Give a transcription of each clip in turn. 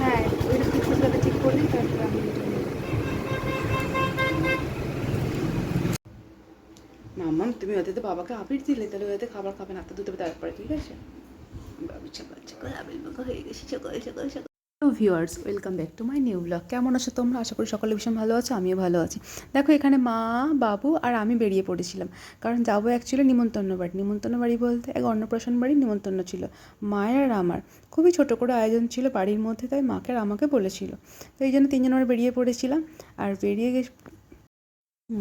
হ্যাঁ ঠিক তুমি ওদের বাবাকে আবির দিলে, তাহলে ওদের খাবার খাবে না তো দুটো তারপরে ঠিক আছে। বাবু সকাল সকাল আবির মাখা হয়ে গেছে সকাল সকাল সকাল hello viewers welcome back to my new vlog কেমন আছো তোমরা? আশা করি সকলে ভীষণ ভালো আছো, আমিও ভালো আছি। দেখো, এখানে মা, বাবু আর আমি বেরিয়ে পড়েছিলাম। কারণ যাব অ্যাকচুয়ালি নিমন্ত্রণ বাড়ি। নিমন্ত্রণ বাড়ি বলতে এক অন্নপ্রাশন বাড়ি নিমন্ত্রণ ছিল। মায়ের আর আমার। খুবই ছোটো করে আয়োজন ছিল বাড়ির মধ্যে, তাই মাকে আর আমাকে বলেছিল। তো এই জন্য তিনজন আমরা বেরিয়ে পড়েছিলাম। আর বেরিয়ে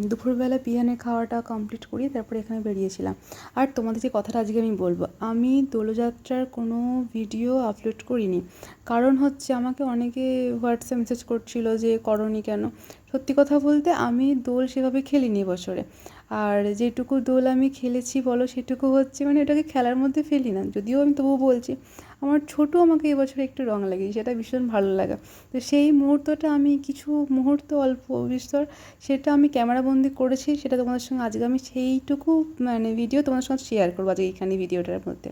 দুপুরবেলা বিরিয়ানির খাওয়াটা কমপ্লিট করিয়ে তারপরে এখানে বেরিয়েছিলাম। আর তোমাদের যে কথাটা আজকে আমি বলব, আমি দোলযাত্রার কোনো ভিডিও আপলোড করিনি। কারণ হচ্ছে আমাকে অনেকে হোয়াটসঅ্যাপ মেসেজ করছিল যে, করনি কেন? সত্যি কথা বলতে আমি দোল সেভাবে খেলিনি বছরে। আর যেটুকু দোল আমি খেলেছি বলো, সেটুকু হচ্ছে মানে ওটাকে খেলার মধ্যে ফেলি না। যদিও আমি তবুও বলছি আমার ছোটো আমাকে এবছর একটু রং লাগে সেটা ভীষণ ভালো লাগে। তো সেই মুহূর্তটা আমি কিছু মুহূর্ত অল্প বিস্তর সেটা আমি ক্যামেরাবন্দি করেছি, সেটা তোমাদের সঙ্গে আজকে আমি সেইটুকু মানে ভিডিও তোমাদের সঙ্গে শেয়ার করব আজকে এইখানে ভিডিওটার মধ্যে।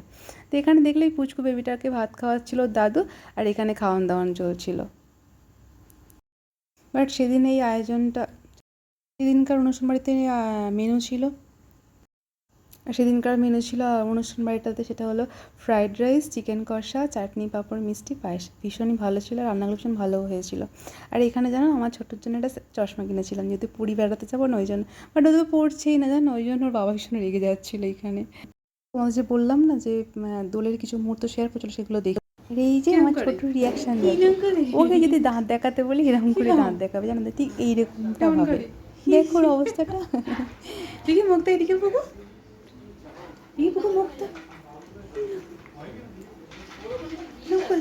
তো এখানে দেখলেই পুচকু বেবিটাকে ভাত খাওয়াচ্ছিল দাদু আর এখানে খাওয়ান দাওয়ান চলছিল। বাট সেদিন এই আয়োজনটা, সেদিনকার অনুষ্ঠান বাড়িতে মেনু ছিল। আর সেদিনকার মেনু ছিল অনুষ্ঠান বাড়িটাতে সেটা হলো ফ্রাইড রাইস চিকেন কষা চাটনি পাঁপড় মিষ্টি পায়েস। ভীষণই ভালো ছিল রান্নাগুলো ভীষণ ভালো হয়েছিল। আর এখানে জানো আমার ছোটোর জন্য একটা চশমা কিনেছিলাম যেহেতু পুরী বেড়াতে যাব না ওই জন্য। বাট ও তো পড়ছেই না জানো ওই জন্য ওর বাবা ভীষণ রেগে যাচ্ছিল এখানে। তোমাদের যে বললাম না যে দোলের কিছু মুহূর্ত শেয়ার করছিল সেগুলো দেখে। আর এই যে আমার ছোট রিয়াকশন ওকে যদি দাঁত দেখাতে বলি এরকম করে দাঁত দেখাবে জানো? ঠিক এইরকমটা হবে। দেখো অবস্থাটা। দেখি মুখটা এদিকে পুকু পুকু মুখটা নকল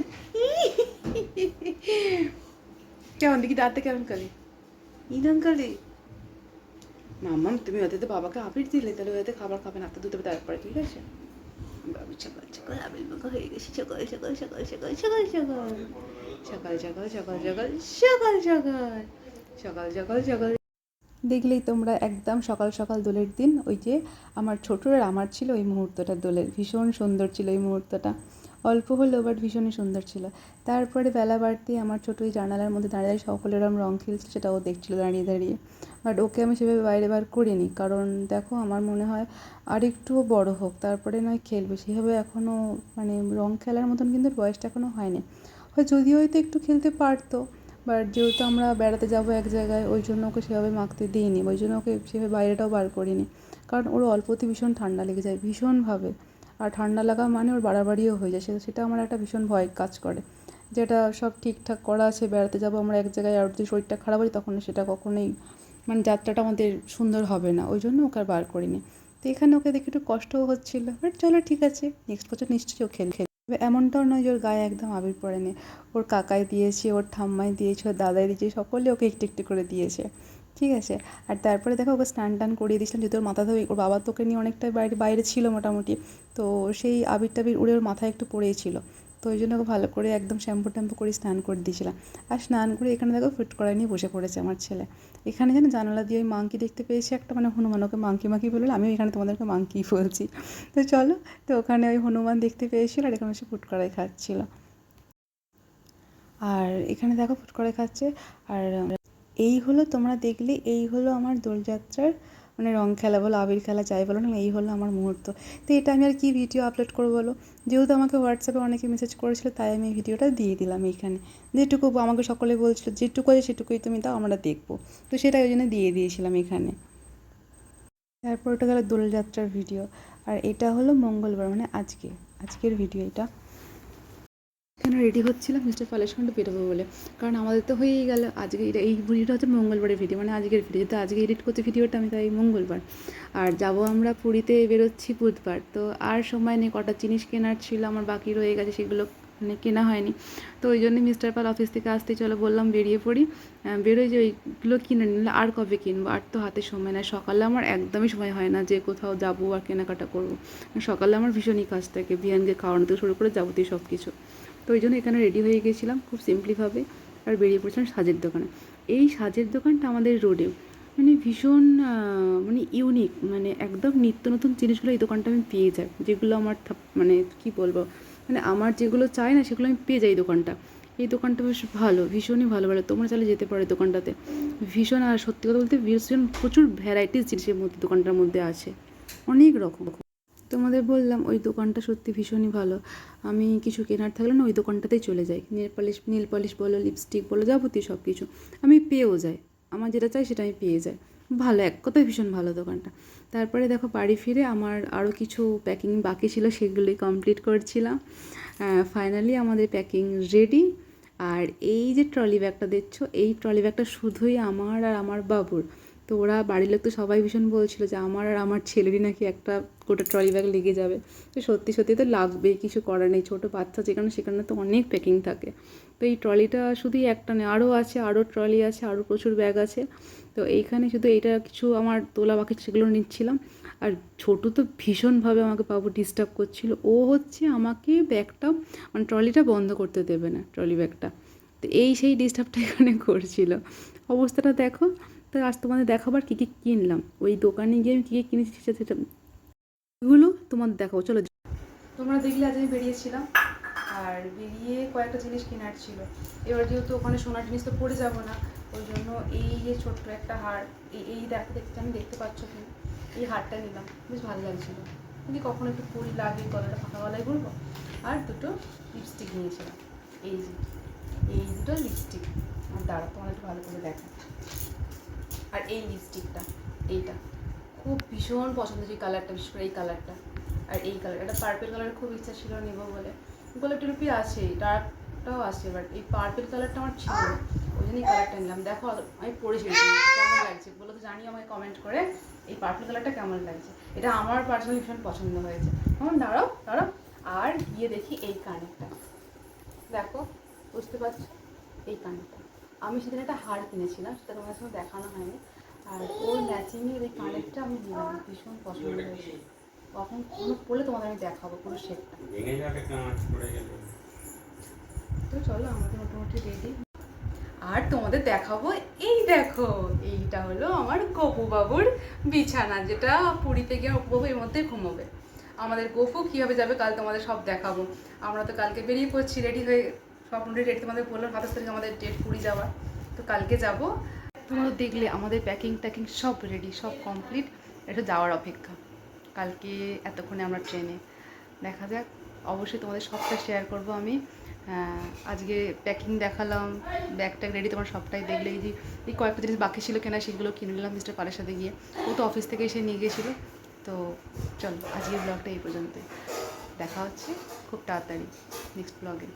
কেমন দেখি দাঁতটা কেমন করে ইরম করে মাম্মা তুমি ওতে তো বাবাকে আবির দিলে তাহলে ওতে খাবার খাবে না দুটো তারপরে ঠিক আছে বাবু সকাল সকাল আবির মাখা হয়ে গেছে সকাল সকাল সকাল সকাল সকাল সকাল সকাল সকাল সকাল সকাল সকাল সকাল সকাল সকাল সকাল দেখলেই তোমরা একদম সকাল সকাল দোলের দিন ওই যে আমার ছোটোর আর আমার ছিল ওই মুহূর্তটা দোলের। ভীষণ সুন্দর ছিল ওই মুহূর্তটা। অল্প হলেও বাট ভীষণই সুন্দর ছিল। তারপরে বেলা বাড়তে আমার ছোটো ওই জানালার মধ্যে দাঁড়িয়ে সকলের আমি রং খেলছে সেটা ও দেখছিল দাঁড়িয়ে দাঁড়িয়ে। বাট ওকে আমি সেভাবে বাইরে বার করিনি কারণ দেখো আমার মনে হয় আর একটু বড় হোক, তারপরে নয় খেলবে। সেভাবে এখনও মানে রং খেলার মতন কিন্তু বয়সটা এখনও হয়নি। হয় যদিও হয়তো একটু খেলতে পারতো। বাট যেহেতু আমরা বেড়াতে যাব এক জায়গায়, ওই জন্য ওকে সেভাবে মাখতে দিইনি, ওই জন্য ওকে সেভাবে বাইরেটাও বার করিনি। কারণ ওর অল্পতে ভীষণ ঠান্ডা লেগে যায়, ভীষণভাবে। আর ঠান্ডা লাগা মানে ওর বাড়াবাড়িও হয়ে যায়, সেটা সেটা আমার একটা ভীষণ ভয় কাজ করে। যেটা সব ঠিকঠাক করা আছে, বেড়াতে যাব আমরা এক জায়গায়, আর যদি শরীরটা খারাপ হয় তখন সেটা কখনোই মানে যাত্রাটা আমাদের সুন্দর হবে না, ওই জন্য ওকে আর বার করিনি। তো এখানে ওকে দেখে একটু কষ্টও হচ্ছিল বাট চলো ঠিক আছে নেক্সট বছর নিশ্চয়ই ও খেল এমনটাও নয় যে ওর গায়ে একদম আবির পড়েনি। ওর কাকাই দিয়েছে, ওর ঠাম্মাই দিয়েছে, ওর দাদাই দিয়েছে, সকলে ওকে একটু একটু করে দিয়েছে। ঠিক আছে? আর তারপরে দেখো ওকে স্নান টান করিয়ে দিয়েছিলাম, যেহেতু ওর মাথা ধরে ওর বাবা তোকে নিয়ে অনেকটা বাইরে বাইরে ছিল মোটামুটি। তো সেই আবির টাবির উড়ে ওর মাথায় একটু পড়েছিল। তো ওই জন্য ওকে ভালো করে একদম শ্যাম্পু ট্যাম্পু করে স্নান করে দিয়েছিলাম। আর স্নান করে এখানে দেখো ফিট করাই নিয়ে বসে পড়েছে আমার ছেলে। এখানে যেন জানালা দিয়ে ওই মাংকি দেখতে পেয়েছি একটা মানে হনুমান ওকে মাংকি মাংকি বলল আমিও এখানে তোমাদেরকে মাংকি বলছি। তো চলো, তো ওখানে ওই হনুমান দেখতে পেয়েছিল আর এখানে সে ফুট করাই খাচ্ছিল। আর এখানে দেখো ফুট করে খাচ্ছে। আর এই হলো, তোমরা দেখলে এই হলো আমার দোলযাত্রার মানে রং খেলা বলো, আবির খেলা যাই বলো না এই হলো আমার মুহূর্ত। তো এটা আমি আর কি ভিডিও আপলোড করব বলো? যেহেতু আমাকে হোয়াটসঅ্যাপে অনেকে মেসেজ করেছিল, তাই আমি এই ভিডিওটা দিয়ে দিলাম এইখানে। যেটুকু আমাকে সকলে বলছিল, যেটুকু আছে সেটুকুই তুমি তাও আমরা দেখব। তো সেটা ওই জন্য দিয়ে দিয়েছিলাম এখানে। তারপর ওটা গেল দোলযাত্রার ভিডিও আর এটা হলো মঙ্গলবার মানে আজকে, আজকের ভিডিও এটা। এখানে রেডি হচ্ছিলাম? মিস্টার সঙ্গে বেরোবো বলে। কারণ আমাদের তো হয়েই গেল। আজকে এই ভিডিওটা হচ্ছে মঙ্গলবারের ভিডিও মানে আজকের ভিডিও যেহেতু আজকে এডিট করতে ভিডিওটা, আমি তাই মঙ্গলবার। আর যাব আমরা পুরীতে, বেরোচ্ছি বুধবার। তো আর সময় নেই, কটা জিনিস কেনার ছিল, আমার বাকি রয়ে গেছে, সেগুলো মানে কেনা হয়নি। তো ওই জন্য মিস্টার পাল অফিস থেকে আসতে, চলো বললাম বেরিয়ে পড়ি। বেরোই যে ওইগুলো কিনে নিলে আর কবে কিনবো? আর তো হাতে সময় না সকালে আমার একদমই সময় হয় না যে কোথাও যাব আর কেনাকাটা করব। সকালে আমার ভীষণই কাজ থাকে বিয়ানকে খাওয়ানো থেকে শুরু করে যাবতীয় সব কিছু তো ওই জন্য এখানে রেডি হয়ে গেছিলাম খুব সিম্পলিভাবে আর বেরিয়ে পড়ছিলাম সাজের দোকানে। এই সাজের দোকানটা আমাদের রোডে মানে ভীষণ মানে ইউনিক মানে একদম নিত্য নতুন জিনিসগুলো এই দোকানটা আমি পেয়ে যাই। যেগুলো আমার মানে কি বলব? মানে আমার যেগুলো চাই না সেগুলো আমি পেয়ে যাই দোকানটা। এই দোকানটা বেশ ভালো, ভীষণই ভালো ভালো। তোমরা চাইলে যেতে পারো দোকানটাতে। ভীষণ, আর সত্যি কথা বলতে ভীষণ প্রচুর ভ্যারাইটিস জিনিসের মধ্যে দোকানটার মধ্যে আছে। অনেক রকম। তোমাদের বললাম, ওই দোকানটা সত্যি ভীষণই ভালো। আমি কিছু কেনার থাকলে না ওই দোকানটাতেই চলে যাই। নেল পলিশ, নীল পলিশ বলো, লিপস্টিক বলো, যাবতীয় সব কিছু আমি পেয়েও যাই। আমার যেটা চাই সেটা আমি পেয়ে যাই। ভালো, এক কথায় ভীষণ ভালো দোকানটা। তারপরে দেখো বাড়ি ফিরে আমার আরও কিছু প্যাকিং বাকি ছিল, সেগুলোই কমপ্লিট করছিলাম। ফাইনালি আমাদের প্যাকিং রেডি আর এই যে ট্রলি ব্যাগটা দেখছ, এই ট্রলি ব্যাগটা শুধুই আমার আর আমার বাবুর। তো ওরা বাড়ির লোক তো সবাই ভীষণ বলছিল যে আমার আর আমার ছেলেরই নাকি একটা গোটা ট্রলি ব্যাগ লেগে যাবে। তো সত্যি সত্যি তো লাগবেই, কিছু করার নেই। ছোটো বাচ্চা যেখানে সেখানে তো অনেক প্যাকিং থাকে। তো এই ট্রলিটা শুধুই একটা নেই আরও আছে আরও ট্রলি আছে আরও প্রচুর ব্যাগ আছে। তো এইখানে শুধু এইটা কিছু আমার তোলা বাকি সেগুলো নিচ্ছিলাম। আর ছোটো তো ভীষণভাবে আমাকে বাবু ডিস্টার্ব করছিল। ও হচ্ছে আমাকে ব্যাগটা মানে ট্রলিটা বন্ধ করতে দেবে না, ট্রলি ব্যাগটা। তো এই সেই ডিস্টার্বটা এখানে করছিল। অবস্থাটা দেখো তো আজ তোমাদের দেখাবার কী কী কিনলাম? ওই দোকানে গিয়ে আমি কী কী কিনেছি সেটা সেটা এগুলো তোমাদের দেখাবো। চলো তোমরা দেখলে আজ আমি বেরিয়েছিলাম, আর বেরিয়ে কয়েকটা জিনিস কেনার ছিল। এবার যেহেতু ওখানে সোনার জিনিস তো পড়ে যাব না, ওই জন্য এই যে ছোট্ট একটা হার, এই এই দেখতে দেখতে, আমি দেখতে পাচ্ছ কি? এই হারটা নিলাম। বেশ ভালো লাগছিল। যদি কখনো একটু পরি লাগে, গলাটা ফাঁকা গলায় বলব। আর দুটো লিপস্টিক নিয়েছিলাম। এই যে, এই দুটো লিপস্টিক আর দাঁড়া তোমার একটু ভালো করে দেখা আর এই লিপস্টিকটা এইটা। খুব ভীষণ পছন্দ যে কালারটা বিশেষ করে এই কালারটা আর এই কালার এটা পার্পেল কালার খুব ইচ্ছা ছিল নেব বলে। গোলাপি টুলপি আছে ডার্কটাও আছে বাট এই পার্পেল কালারটা আমার ছিল ওই জন্য এই কালারটা নিলাম। দেখো, আমি পড়েছি কেমন লাগছে? বলো তো জানিও আমাকে কমেন্ট করে এই পার্পেল কালারটা কেমন লাগছে। এটা আমার পার্সোনালি ভীষণ পছন্দ হয়েছে। এখন দাঁড়াও দাঁড়াও। আর গিয়ে দেখি এই কানেরটা। দেখো, বুঝতে পারছ? এই কানেরটা। আমি সেদিন একটা হার কিনেছিলাম সেটা তোমার সঙ্গে দেখানো হয়নি। আর ওই ম্যাচিংয়ের এই কানেরটা আমি নিলাম ভীষণ পছন্দ হয়েছে কখন কোনো পড়লে তোমাদের আমি দেখাবো পুরো সেটটা তো চলো আমাদের মোটামুটি রেডি আর তোমাদের দেখাবো এই দেখো এইটা হলো আমার গপু বাবুর বিছানা যেটা পুরীতে গিয়ে অপু বাবু এর মধ্যে ঘুমোবে। আমাদের গপু কীভাবে যাবে কাল তোমাদের সব দেখাবো। আমরা তো কালকে বেরিয়ে পড়ছি রেডি হয়ে সব রেডি তোমাদের বললাম, সাতাশ তারিখ আমাদের ডেট পুরী যাওয়ার তো কালকে যাব। তোমরা দেখলে আমাদের প্যাকিং ট্যাকিং সব রেডি সব কমপ্লিট একটু যাওয়ার অপেক্ষা। কালকে এতক্ষণে আমরা ট্রেনে দেখা যাক। অবশ্যই তোমাদের সবটা শেয়ার করব আমি। আজকে প্যাকিং দেখালাম ব্যাগ ট্যাগ রেডি তোমার সবটাই দেখলে। এই যে, এই কয়েকটা জিনিস বাকি ছিল কেনা সেগুলো কিনে নিলাম মিস্টার পালের সাথে গিয়ে। ও তো অফিস থেকে এসে নিয়ে গেছিল। তো চলো, আজকের ব্লগটা এই পর্যন্তই। দেখা হচ্ছে খুব তাড়াতাড়ি নেক্সট ব্লগে